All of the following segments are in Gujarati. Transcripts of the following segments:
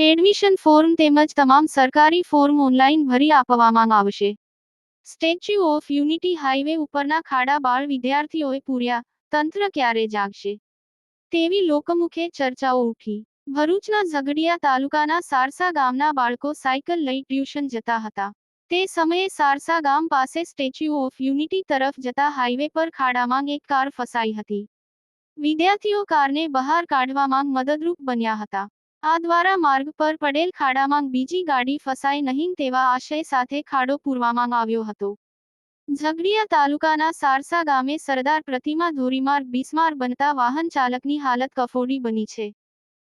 એડમિશન ફોર્મ તેમજ તમામ સરકારી ફોર્મ ઓનલાઈન ભરી આપવામાં આવશે. સ્ટેચ્યુ ઓફ યુનિટી હાઈવે ઉપરના ખાડા બાળ વિદ્યાર્થીઓએ પૂર્યા. તંત્ર ક્યારે જાગશે? તેવી લોકમુખે ચર્ચાઓ ઉઠી. ભરૂચના ઝઘડિયા તાલુકાના સારસા ગામના બાળકો સાયકલ લઈ ટ્યુશન જતા હતા. તે સમયે સારસા ગામ પાસે સ્ટેચ્યુ ઓફ યુનિટી તરફ જતા હાઈવે પર ખાડામાં એક કાર ફસાઈ હતી. વિદ્યાર્થીઓ કારને બહાર કાઢવામાં મદદરૂપ બન્યા હતા. આ દ્વારા માર્ગ પર પડેલ ખાડામાં બીજી ગાડી ફસાય નહીં તેવા આશય સાથે ખાડો પૂરવામાં આવ્યો હતો. ઝઘડિયા તાલુકાના સારસા ગામે સરદાર પ્રતિમા ધોરીમાર્ગ બિસ્માર બનતા વાહન ચાલકની હાલત કફોડી બની છે.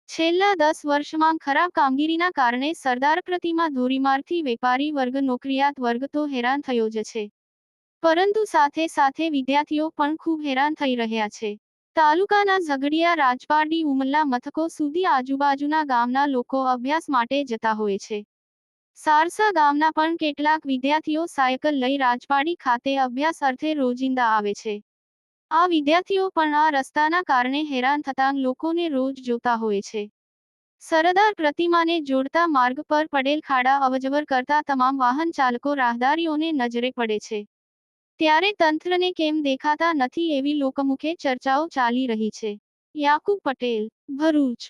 છેલ્લા દસ વર્ષમાં ખરાબ કામગીરીના કારણે સરદાર પ્રતિમા ધોરીમાર્ગથી વેપારી વર્ગ, નોકરિયાત વર્ગ તો હેરાન થયો જ છે. પરંતુ સાથે સાથે વિદ્યાર્થીઓ પણ ખૂબ હેરાન થઈ રહ્યા છે. તાલુકાના ઝઘડિયા, રાજપારડી, ઉમલ્લા, મથકો સુધી આજુબાજુના ગામના લોકો અભ્યાસ માટે જતા હોય છે. સારસા ગામના પણ કેટલાક વિદ્યાર્થીઓ સાયકલ લઈ રાજપાડી ખાતે અભ્યાસ અર્થે રોજિંદા આવે છે. આ વિદ્યાર્થીઓ પણ આ રસ્તાના કારણે હેરાન થતાં લોકોને રોજ જોતા હોય છે. સરદાર પ્રતિમાને જોડતા માર્ગ પર પડેલ ખાડા અવજવર કરતા તમામ વાહન ચાલકો રાહદારીઓને નજરે પડે છે. ત્યારે તંત્રને કેમ દેખાતા નથી એવી લોકમુખે ચર્ચાઓ ચાલી રહી છે. યાકુબ પટેલ, ભરૂચ.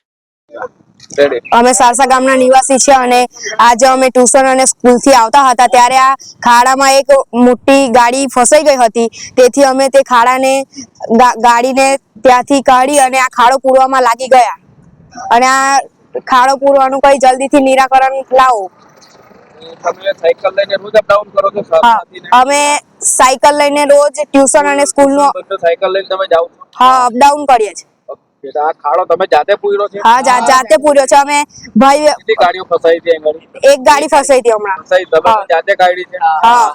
અમે સારસા ગામના નિવાસી છે અને આજે અમે ટ્યુશન અને સ્કૂલથી આવતા હતા ત્યારે આ ખાડામાં એક મોટી ગાડી ફસાઈ ગઈ હતી. તેથી અમે તે ખાડાને ગાડીને ત્યાંથી કાઢી અને આ ખાડો પૂરવામાં લાગી ગયા. અને આ ખાડો પૂરવાનું કઈ જલ્દીથી નિરાકરણ લાવો. તમે સાયકલ લઈને રોજ અપડાઉન કરો છો હા સારસાથી ને? અમે સાયકલ લઈને રોજ ટ્યુશન અને સ્કૂલ નો સાયકલ લઈને તમે જાઓ છો? હા અપડાઉન કરીએ છીએ. આ ખાડો તમે જાતે પૂર્યો છે? હા જાતે પૂર્યો છે. અમે ભાઈ કેટલી ગાડીઓ ફસાઈ હતી એક ગાડી ફસાઈ હતી હમણાં. ફસાઈ તમે જાતે કાઢી છે? હા.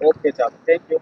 ઓકે ચાલો થેન્ક યુ